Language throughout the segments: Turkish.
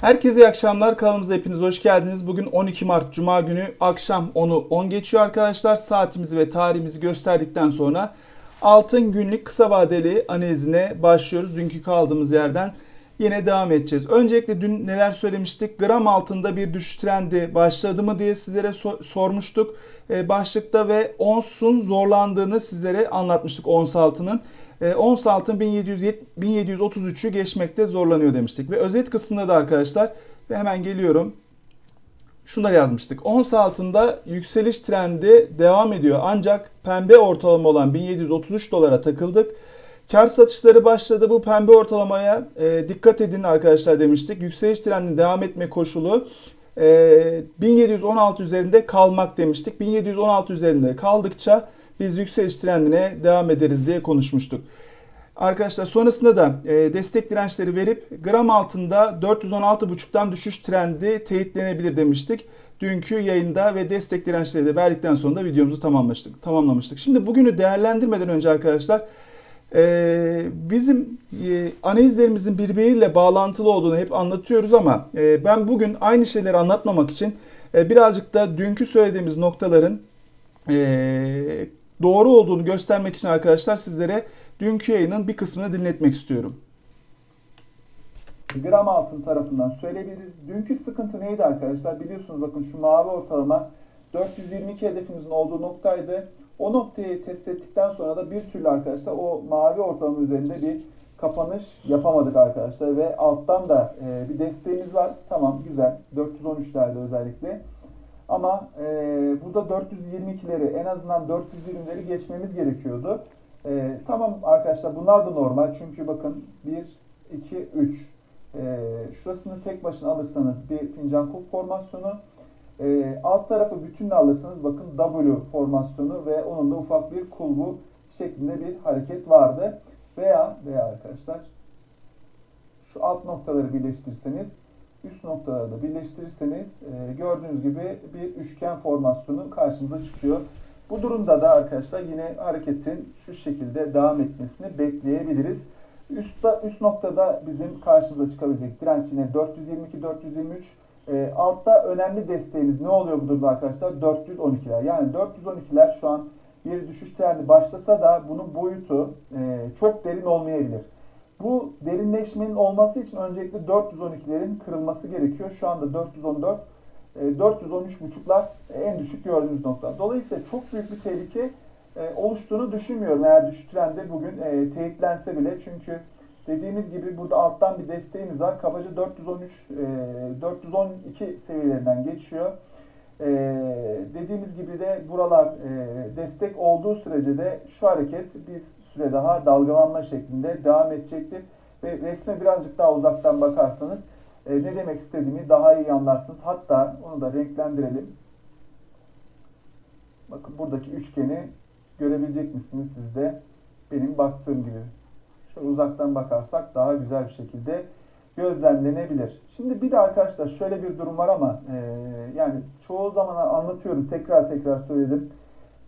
Herkese iyi akşamlar. Kanalımıza hepiniz hoş geldiniz. Bugün 12 Mart Cuma günü akşam 10'u 10 geçiyor arkadaşlar. Saatimizi ve tarihimizi gösterdikten sonra altın günlük kısa vadeli analizine başlıyoruz. Dünkü kaldığımız yerden yine devam edeceğiz. Öncelikle dün neler söylemiştik? Gram altında bir düşüş trendi başladı mı diye sizlere so- sormuştuk. Ee, başlıkta ve onsun zorlandığını sizlere anlatmıştık ons altının. E, ons altın 1707 1733'ü geçmekte zorlanıyor demiştik. Ve özet kısmında da arkadaşlar ve hemen geliyorum. Şunları yazmıştık. Ons altında yükseliş trendi devam ediyor. Ancak pembe ortalama olan 1733 dolara takıldık. Kar satışları başladı. Bu pembe ortalamaya e, dikkat edin arkadaşlar demiştik. Yükseliş trendinin devam etme koşulu e, 1716 üzerinde kalmak demiştik. 1716 üzerinde kaldıkça biz yükseliş trendine devam ederiz diye konuşmuştuk. Arkadaşlar sonrasında da e, destek dirençleri verip gram altında 416.5'tan düşüş trendi teyitlenebilir demiştik. Dünkü yayında ve destek dirençleri de verdikten sonra da videomuzu tamamlamıştık. tamamlamıştık. Şimdi bugünü değerlendirmeden önce arkadaşlar e, bizim e, analizlerimizin birbiriyle bağlantılı olduğunu hep anlatıyoruz ama e, ben bugün aynı şeyleri anlatmamak için e, birazcık da dünkü söylediğimiz noktaların e, doğru olduğunu göstermek için arkadaşlar sizlere dünkü yayının bir kısmını dinletmek istiyorum. Gram altın tarafından söyleyebiliriz. Dünkü sıkıntı neydi arkadaşlar? Biliyorsunuz bakın şu mavi ortalama 422 hedefimizin olduğu noktaydı. O noktayı test ettikten sonra da bir türlü arkadaşlar o mavi ortalama üzerinde bir kapanış yapamadık arkadaşlar ve alttan da e, bir desteğimiz var. Tamam güzel. 413'lerde özellikle. Ama e, burada 422'leri en azından 420'leri geçmemiz gerekiyordu. E, tamam arkadaşlar bunlar da normal çünkü bakın 1, 2, 3. E, şurasını tek başına alırsanız bir fincan kulp formasyonu. E, alt tarafı bütünle alırsanız bakın W formasyonu ve onun da ufak bir kulbu şeklinde bir hareket vardı. Veya veya arkadaşlar şu alt noktaları birleştirirseniz üst noktaları da birleştirirseniz e, gördüğünüz gibi bir üçgen formasyonu karşımıza çıkıyor. Bu durumda da arkadaşlar yine hareketin şu şekilde devam etmesini bekleyebiliriz. Üstta, üst noktada bizim karşımıza çıkabilecek direnç yine 422-423. E, altta önemli desteğimiz ne oluyor bu durumda arkadaşlar? 412'ler. Yani 412'ler şu an bir düşüş trendi başlasa da bunun boyutu e, çok derin olmayabilir. Bu derinleşmenin olması için öncelikle 412'lerin kırılması gerekiyor. Şu anda 414, 413.5'lar en düşük gördüğümüz nokta. Dolayısıyla çok büyük bir tehlike e, oluştuğunu düşünmüyorum eğer düşüş trendi bugün e, teyitlense bile. Çünkü dediğimiz gibi burada alttan bir desteğimiz var. Kabaca 413, 412 seviyelerinden geçiyor. Ee, dediğimiz gibi de buralar e, destek olduğu sürece de şu hareket bir süre daha dalgalanma şeklinde devam edecektir. Ve resme birazcık daha uzaktan bakarsanız e, ne demek istediğimi daha iyi anlarsınız. Hatta onu da renklendirelim. Bakın buradaki üçgeni görebilecek misiniz siz de? Benim baktığım gibi. Şöyle uzaktan bakarsak daha güzel bir şekilde gözlemlenebilir. Şimdi bir de arkadaşlar şöyle bir durum var ama e, yani çoğu zaman anlatıyorum tekrar tekrar söyledim.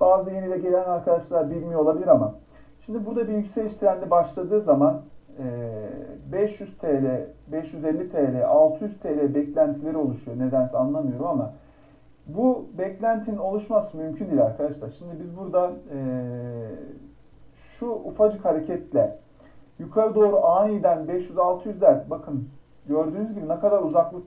Bazı yeni de gelen arkadaşlar bilmiyor olabilir ama şimdi burada bir yükseliş trendi başladığı zaman e, 500 TL, 550 TL, 600 TL beklentileri oluşuyor. Nedense anlamıyorum ama bu beklentinin oluşması mümkün değil arkadaşlar. Şimdi biz burada e, şu ufacık hareketle yukarı doğru aniden 500-600'ler bakın gördüğünüz gibi ne kadar uzaklık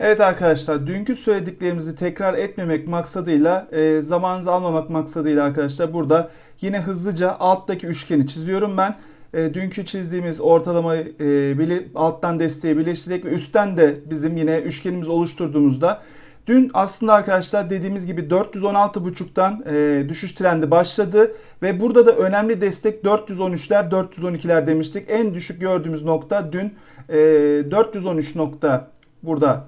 Evet arkadaşlar dünkü söylediklerimizi tekrar etmemek maksadıyla e, zamanınızı almamak maksadıyla arkadaşlar burada yine hızlıca alttaki üçgeni çiziyorum ben. E, dünkü çizdiğimiz ortalamayı e, bili, alttan desteği birleştirerek ve üstten de bizim yine üçgenimizi oluşturduğumuzda Dün aslında arkadaşlar dediğimiz gibi 416.5'tan e, düşüş trendi başladı ve burada da önemli destek 413'ler 412'ler demiştik. En düşük gördüğümüz nokta dün e, 413 nokta burada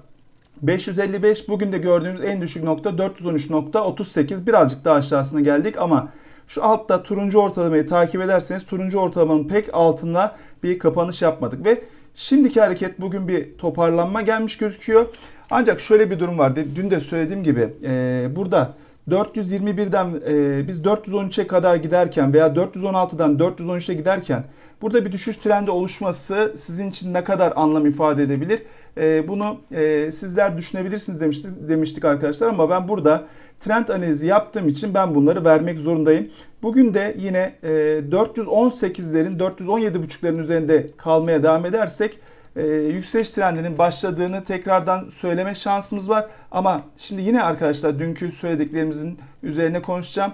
555 bugün de gördüğümüz en düşük nokta 413.38 birazcık daha aşağısına geldik ama şu altta turuncu ortalamayı takip ederseniz turuncu ortalamanın pek altında bir kapanış yapmadık ve şimdiki hareket bugün bir toparlanma gelmiş gözüküyor. Ancak şöyle bir durum var. Dün de söylediğim gibi e, burada 421'den e, biz 413'e kadar giderken veya 416'dan 413'e giderken burada bir düşüş trendi oluşması sizin için ne kadar anlam ifade edebilir? E, bunu e, sizler düşünebilirsiniz demiştik, demiştik arkadaşlar ama ben burada trend analizi yaptığım için ben bunları vermek zorundayım. Bugün de yine e, 418'lerin 417.5'lerin üzerinde kalmaya devam edersek e, yükseliş trendinin başladığını tekrardan söyleme şansımız var. Ama şimdi yine arkadaşlar dünkü söylediklerimizin üzerine konuşacağım.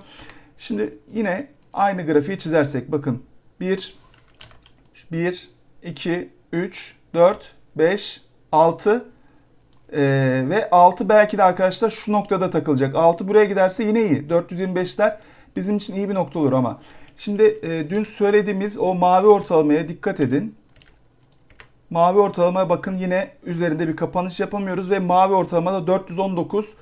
Şimdi yine aynı grafiği çizersek bakın 1 1 2 3 4 5 6 ee, ve 6 belki de arkadaşlar şu noktada takılacak. 6 buraya giderse yine iyi. 425'ler bizim için iyi bir nokta olur ama. Şimdi e, dün söylediğimiz o mavi ortalamaya dikkat edin. Mavi ortalamaya bakın yine üzerinde bir kapanış yapamıyoruz ve mavi ortalamada 419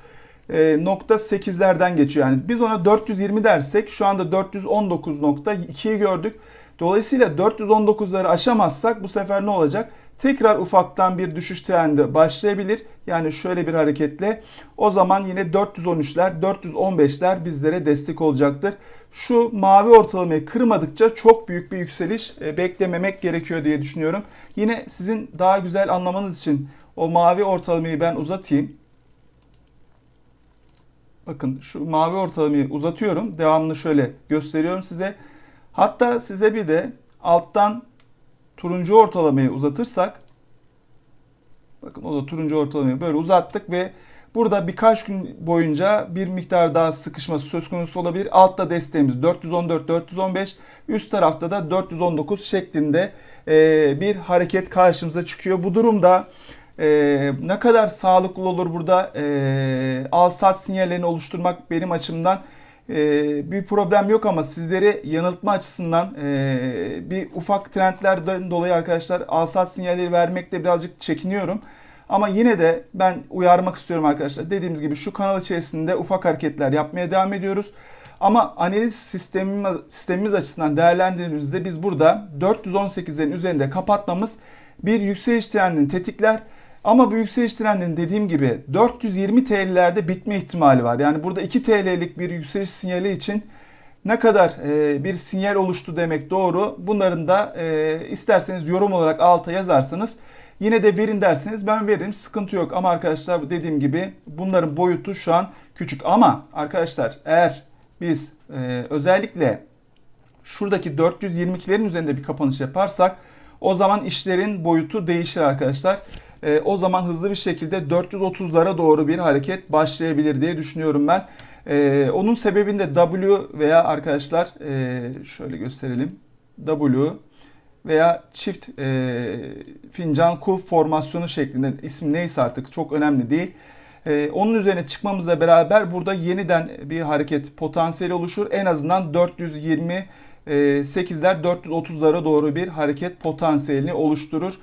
e, nokta 8'lerden geçiyor. Yani biz ona 420 dersek şu anda 419.2'yi gördük. Dolayısıyla 419'ları aşamazsak bu sefer ne olacak? Tekrar ufaktan bir düşüş trendi başlayabilir. Yani şöyle bir hareketle o zaman yine 413'ler, 415'ler bizlere destek olacaktır. Şu mavi ortalamayı kırmadıkça çok büyük bir yükseliş e, beklememek gerekiyor diye düşünüyorum. Yine sizin daha güzel anlamanız için o mavi ortalamayı ben uzatayım. Bakın şu mavi ortalamayı uzatıyorum. Devamını şöyle gösteriyorum size. Hatta size bir de alttan turuncu ortalamayı uzatırsak bakın o da turuncu ortalamayı böyle uzattık ve burada birkaç gün boyunca bir miktar daha sıkışması söz konusu olabilir. Altta desteğimiz 414 415 üst tarafta da 419 şeklinde bir hareket karşımıza çıkıyor. Bu durumda ne kadar sağlıklı olur burada al sat sinyallerini oluşturmak benim açımdan e, bir problem yok ama sizleri yanıltma açısından e, bir ufak trendlerden dolayı arkadaşlar alsat sinyalleri vermekte birazcık çekiniyorum. Ama yine de ben uyarmak istiyorum arkadaşlar. Dediğimiz gibi şu kanal içerisinde ufak hareketler yapmaya devam ediyoruz. Ama analiz sistemimiz, sistemimiz açısından değerlendirdiğimizde biz burada 418'lerin üzerinde kapatmamız bir yükseliş trendini tetikler. Ama bu yükseliş trendinin dediğim gibi 420 TL'lerde bitme ihtimali var. Yani burada 2 TL'lik bir yükseliş sinyali için ne kadar e, bir sinyal oluştu demek doğru. Bunların da e, isterseniz yorum olarak alta yazarsanız yine de verin derseniz ben veririm. Sıkıntı yok ama arkadaşlar dediğim gibi bunların boyutu şu an küçük. Ama arkadaşlar eğer biz e, özellikle şuradaki 422'lerin üzerinde bir kapanış yaparsak o zaman işlerin boyutu değişir arkadaşlar e, o zaman hızlı bir şekilde 430'lara doğru bir hareket başlayabilir diye düşünüyorum ben. E, onun sebebinde W veya arkadaşlar e, şöyle gösterelim. W veya çift e, fincan kul formasyonu şeklinde isim neyse artık çok önemli değil. E, onun üzerine çıkmamızla beraber burada yeniden bir hareket potansiyeli oluşur. En azından 420 8'ler 430'lara doğru bir hareket potansiyelini oluşturur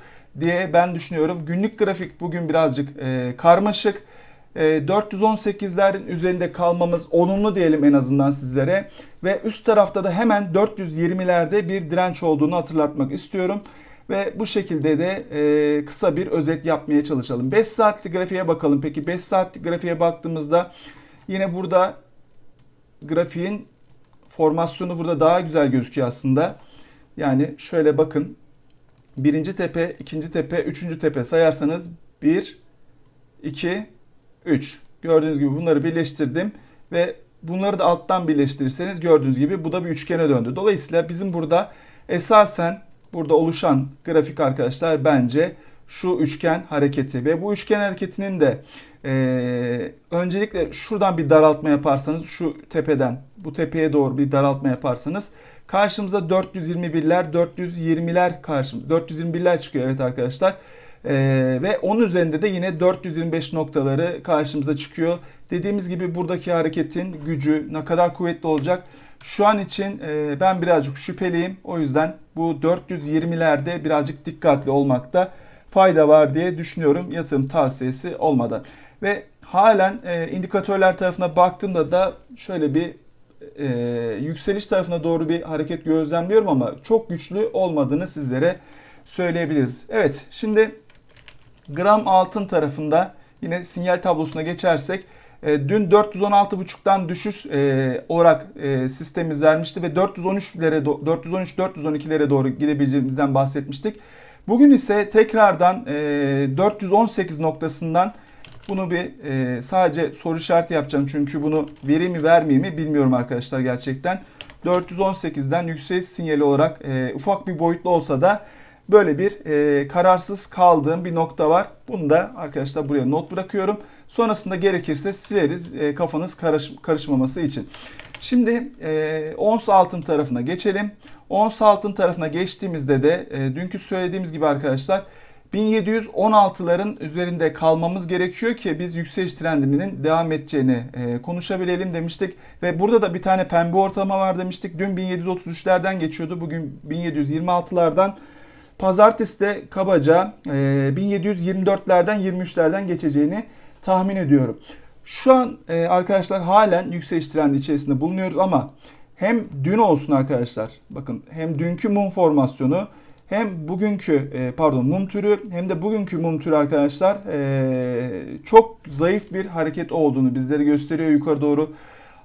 diye ben düşünüyorum. Günlük grafik bugün birazcık e, karmaşık. E, 418'lerin üzerinde kalmamız olumlu diyelim en azından sizlere. Ve üst tarafta da hemen 420'lerde bir direnç olduğunu hatırlatmak istiyorum. Ve bu şekilde de e, kısa bir özet yapmaya çalışalım. 5 saatlik grafiğe bakalım. Peki 5 saatlik grafiğe baktığımızda yine burada grafiğin formasyonu burada daha güzel gözüküyor aslında. Yani şöyle bakın birinci tepe, ikinci tepe, üçüncü tepe sayarsanız 1, 2, 3. Gördüğünüz gibi bunları birleştirdim ve bunları da alttan birleştirirseniz gördüğünüz gibi bu da bir üçgene döndü. Dolayısıyla bizim burada esasen burada oluşan grafik arkadaşlar bence şu üçgen hareketi ve bu üçgen hareketinin de e, öncelikle şuradan bir daraltma yaparsanız şu tepeden bu tepeye doğru bir daraltma yaparsanız Karşımıza 421'ler, 420'ler karşımıza. 421'ler çıkıyor evet arkadaşlar. Ee, ve onun üzerinde de yine 425 noktaları karşımıza çıkıyor. Dediğimiz gibi buradaki hareketin gücü ne kadar kuvvetli olacak? Şu an için e, ben birazcık şüpheliyim. O yüzden bu 420'lerde birazcık dikkatli olmakta fayda var diye düşünüyorum yatırım tavsiyesi olmadan. Ve halen e, indikatörler tarafına baktığımda da şöyle bir e, yükseliş tarafına doğru bir hareket gözlemliyorum ama çok güçlü olmadığını sizlere söyleyebiliriz. Evet şimdi gram altın tarafında yine sinyal tablosuna geçersek E, dün 416.5'tan düşüş e, olarak e, sistemimiz vermişti ve 413'lere do- 413 412'lere doğru gidebileceğimizden bahsetmiştik. Bugün ise tekrardan e, 418 noktasından bunu bir e, sadece soru işareti yapacağım çünkü bunu vereyim mi vermeyeyim mi bilmiyorum arkadaşlar gerçekten. 418'den yükseliş sinyali olarak e, ufak bir boyutlu olsa da böyle bir e, kararsız kaldığım bir nokta var. Bunu da arkadaşlar buraya not bırakıyorum. Sonrasında gerekirse sileriz e, kafanız karış, karışmaması için. Şimdi e, ons altın tarafına geçelim. Ons altın tarafına geçtiğimizde de e, dünkü söylediğimiz gibi arkadaşlar 1716'ların üzerinde kalmamız gerekiyor ki biz yükseliş trendinin devam edeceğini e, konuşabilelim demiştik. Ve burada da bir tane pembe ortalama var demiştik. Dün 1733'lerden geçiyordu. Bugün 1726'lardan. Pazartesi de kabaca e, 1724'lerden 23'lerden geçeceğini tahmin ediyorum. Şu an e, arkadaşlar halen yükseliş trendi içerisinde bulunuyoruz ama hem dün olsun arkadaşlar bakın hem dünkü mum formasyonu hem bugünkü e, pardon mum türü hem de bugünkü mum türü arkadaşlar e, çok zayıf bir hareket olduğunu bizlere gösteriyor yukarı doğru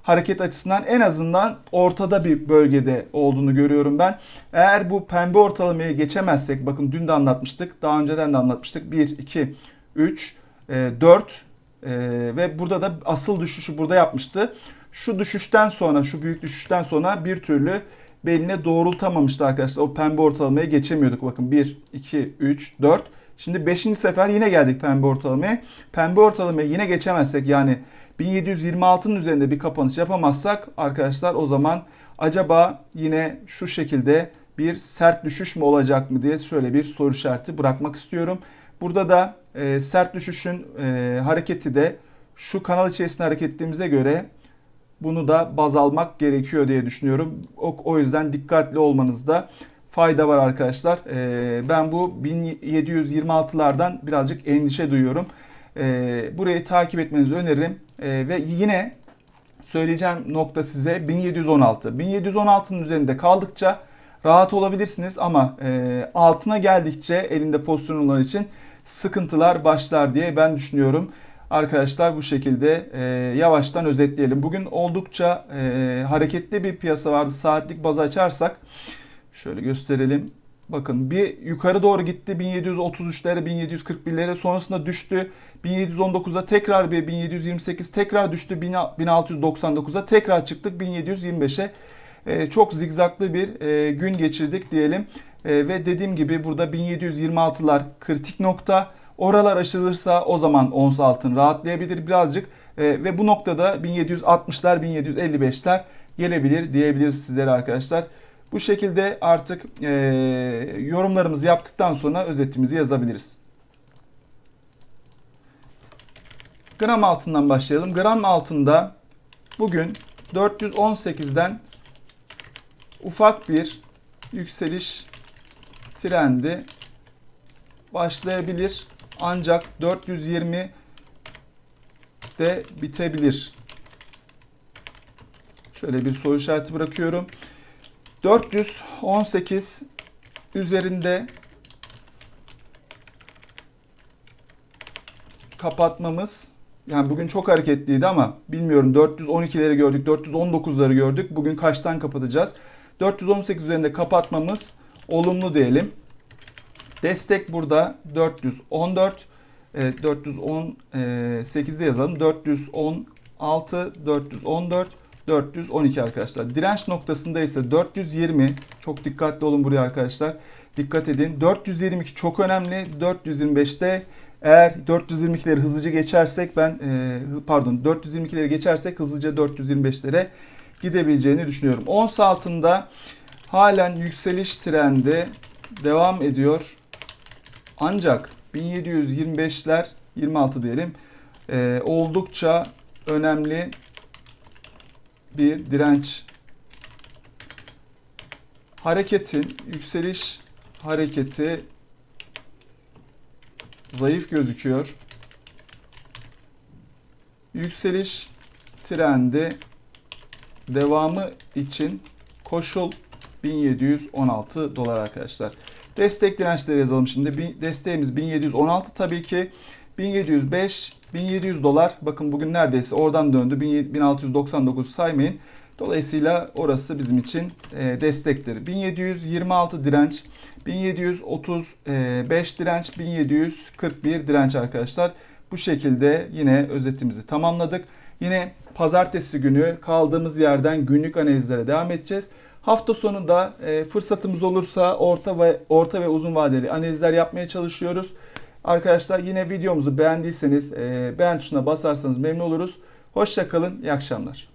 hareket açısından en azından ortada bir bölgede olduğunu görüyorum ben. Eğer bu pembe ortalamayı geçemezsek bakın dün de anlatmıştık daha önceden de anlatmıştık 1 2 3 4 ve burada da asıl düşüşü burada yapmıştı. Şu düşüşten sonra şu büyük düşüşten sonra bir türlü beline doğrultamamıştı arkadaşlar. O pembe ortalamaya geçemiyorduk. Bakın 1, 2, 3, 4. Şimdi 5. sefer yine geldik pembe ortalamaya. Pembe ortalamaya yine geçemezsek yani 1726'nın üzerinde bir kapanış yapamazsak arkadaşlar o zaman acaba yine şu şekilde bir sert düşüş mü olacak mı diye şöyle bir soru işareti bırakmak istiyorum. Burada da e, sert düşüşün e, hareketi de şu kanal içerisinde hareket ettiğimize göre bunu da baz almak gerekiyor diye düşünüyorum. O, o yüzden dikkatli olmanızda fayda var arkadaşlar. Ee, ben bu 1726'lardan birazcık endişe duyuyorum. Ee, burayı takip etmenizi öneririm. Ee, ve yine söyleyeceğim nokta size 1716. 1716'nın üzerinde kaldıkça rahat olabilirsiniz ama e, altına geldikçe elinde pozisyon olan için sıkıntılar başlar diye ben düşünüyorum. Arkadaşlar bu şekilde e, yavaştan özetleyelim. Bugün oldukça e, hareketli bir piyasa vardı. Saatlik baz açarsak şöyle gösterelim. Bakın bir yukarı doğru gitti 1733'lere 1741'lere sonrasında düştü. 1719'a tekrar bir 1728 tekrar düştü 1699'a tekrar çıktık 1725'e. E, çok zigzaklı bir e, gün geçirdik diyelim. E, ve dediğim gibi burada 1726'lar kritik nokta. Oralar aşılırsa o zaman ons altın rahatlayabilir birazcık e, ve bu noktada 1760'lar 1755'ler gelebilir diyebiliriz sizlere arkadaşlar. Bu şekilde artık e, yorumlarımızı yaptıktan sonra özetimizi yazabiliriz. Gram altından başlayalım. Gram altında bugün 418'den ufak bir yükseliş trendi başlayabilir. Ancak 420 de bitebilir. Şöyle bir soru işareti bırakıyorum. 418 üzerinde kapatmamız yani bugün çok hareketliydi ama bilmiyorum 412'leri gördük, 419'ları gördük. Bugün kaçtan kapatacağız? 418 üzerinde kapatmamız olumlu diyelim. Destek burada 414. E, 418'de yazalım. 416, 414, 412 arkadaşlar. Direnç noktasında ise 420. Çok dikkatli olun buraya arkadaşlar. Dikkat edin. 422 çok önemli. 425'te eğer 422'leri hızlıca geçersek ben e, pardon 422'leri geçersek hızlıca 425'lere gidebileceğini düşünüyorum. Ons altında halen yükseliş trendi devam ediyor. Ancak 1725'ler 26 diyelim e, oldukça önemli bir direnç hareketin yükseliş hareketi zayıf gözüküyor. Yükseliş trendi devamı için koşul 1716 dolar arkadaşlar. Destek dirençleri yazalım şimdi. Desteğimiz 1716 tabii ki. 1705 1700 dolar bakın bugün neredeyse oradan döndü 1699 saymayın. Dolayısıyla orası bizim için e, destektir. 1726 direnç, 1735 direnç, 1741 direnç arkadaşlar. Bu şekilde yine özetimizi tamamladık. Yine pazartesi günü kaldığımız yerden günlük analizlere devam edeceğiz. Hafta sonunda e, fırsatımız olursa orta ve orta ve uzun vadeli analizler yapmaya çalışıyoruz. Arkadaşlar yine videomuzu beğendiyseniz e, beğen tuşuna basarsanız memnun oluruz. Hoşça kalın, iyi akşamlar.